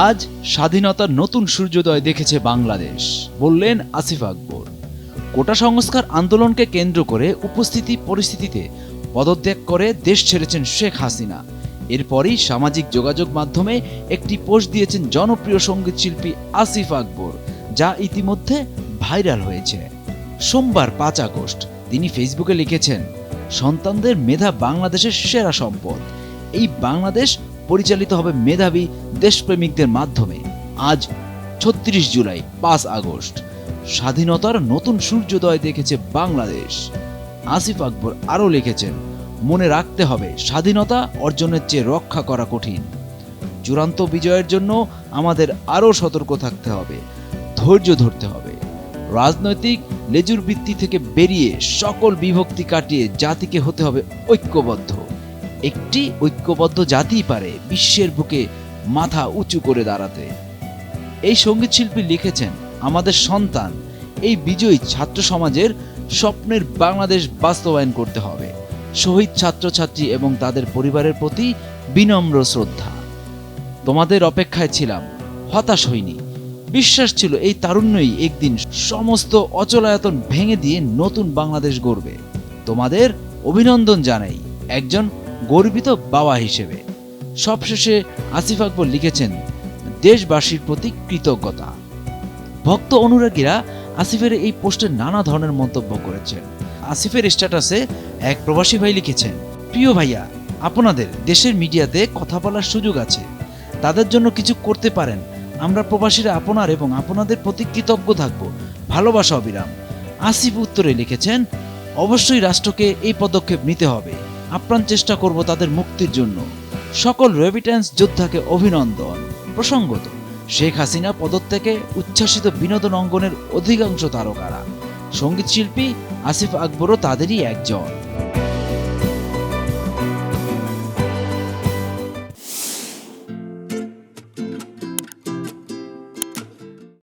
আজ স্বাধীনতার নতুন সূর্যোদয় দেখেছে বাংলাদেশ, বললেন আসিফ আকবর। কোটা সংস্কার আন্দোলনকে কেন্দ্র করে উপস্থিতি পরিস্থিতিতে পদত্যাগ করে দেশ ছেড়েছেন শেখ হাসিনা। এরপরই সামাজিক যোগাযোগ মাধ্যমে একটি পোস্ট দিয়েছেন জনপ্রিয় সংগীত শিল্পী আসিফ আকবর, যা ইতিমধ্যে ভাইরাল হয়েছে। সোমবার পাঁচ আগস্ট তিনি ফেসবুকে লিখেছেন, সন্তানদের মেধা বাংলাদেশের সেরা সম্পদ। এই বাংলাদেশ পরিচালিত হবে মেধাবী দেশপ্রেমিকদের মাধ্যমে। আজ ছত্রিশ জুলাই, পাঁচ আগস্ট। স্বাধীনতার নতুন সূর্যোদয় দেখেছে বাংলাদেশ। আসিফ আকবর আরও লিখেছেন, মনে রাখতে হবে, স্বাধীনতা অর্জনের চেয়ে রক্ষা করা কঠিন। চূড়ান্ত বিজয়ের জন্য আমাদের আরও সতর্ক থাকতে হবে, ধৈর্য ধরতে হবে। রাজনৈতিক লেজুর ভিত্তি থেকে বেরিয়ে সকল বিভক্তি কাটিয়ে জাতিকে হতে হবে ঐক্যবদ্ধ। একটি ঐক্যবদ্ধ জাতি পারে বিশ্বের বুকে মাথা উঁচু করে দাঁড়াতে। এই সংগীত শিল্পী লিখেছেন, আমাদের সন্তান, এই বিজয়ী ছাত্র সমাজের স্বপ্নের বাংলাদেশ বাস্তবায়ন করতে হবে। শহীদ ছাত্রছাত্রী এবং তাদের পরিবারের প্রতি বিনম্র শ্রদ্ধা। তোমাদের অপেক্ষায় ছিলাম, হতাশ হইনি। বিশ্বাস ছিল এই তারুণ্যই একদিন সমস্ত অচলায়তন ভেঙে দিয়ে নতুন বাংলাদেশ গড়বে। তোমাদের অভিনন্দন জানাই। একজন গর্বিত বাবা হিসেবে। সবশেষে আসিফ আকবর লিখেছেন, দেশবাসীর প্রতি কৃতজ্ঞতা। ভক্ত অনুরাগীরা আসিফের এই পোস্টে নানা ধরনের মন্তব্য করেছেন। আসিফের স্ট্যাটাসে এক প্রবাসী ভাই লিখেছেন, প্রিয় ভাইয়া, আপনাদের দেশের মিডিয়াতে কথা বলার সুযোগ আছে। তাদের জন্য কিছু করতে পারেন। আমরা প্রবাসীরা আপনার এবং আপনাদের প্রতি কৃতজ্ঞ থাকব। ভালোবাসা, অবিরাম। আসিফ উত্তরে লিখেছেন, অবশ্যই রাষ্ট্রকে এই পদক্ষেপ নিতে হবে। আপ্রাণ চেষ্টা করব তাদের মুক্তির জন্য। সকল রেভিটেন্স যোদ্ধাকে অভিনন্দন। প্রসঙ্গত, শেখ হাসিনা পদত্যাগে উচ্ছ্বাসিত বিনোদন অঙ্গনের অধিকাংশ তারকারা। সংগীত শিল্পী আসিফ আকবরও তাদেরই একজন।